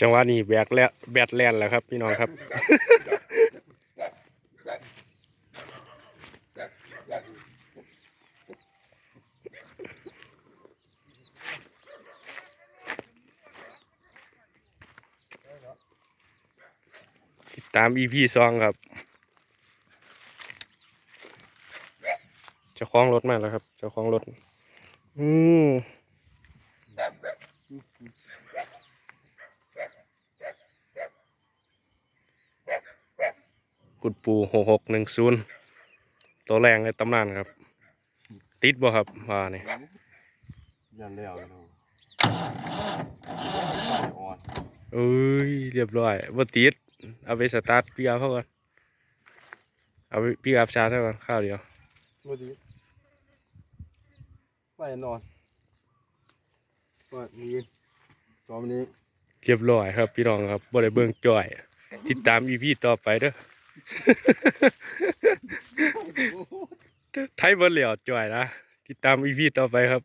จังหวะนี้แบกแล้วแบตแลนแล้วครับ พี่น้องครับ ติดตาม EP สองครับเจ้าของรถมาแล้วครับเจ้าของรถ อืม กุดปูหกหกหนึ่งศูนย์ตัวแรงในตำนานครับ ติดบ่ครับว่าเนี่ยยันแล้วเนาะอ่อนเอ้ยเรียบร้อยบ่ติดเอาไปสตาร์ทพี่อัพเขาก่อนเอาไปพี่อัพชาร์จเขาก่อนข้าวเดียวบ่ดีไปนอนว่านี้ตอนนี้เรียบร้อยครับพี่น้องครับบ่ได้เบิ่งจ่อย ติดตาม EP ต่อไปเด้อ ไทยเบิร์เหลียวจ่อยนะ ติดตามอีพีต่อไปครับ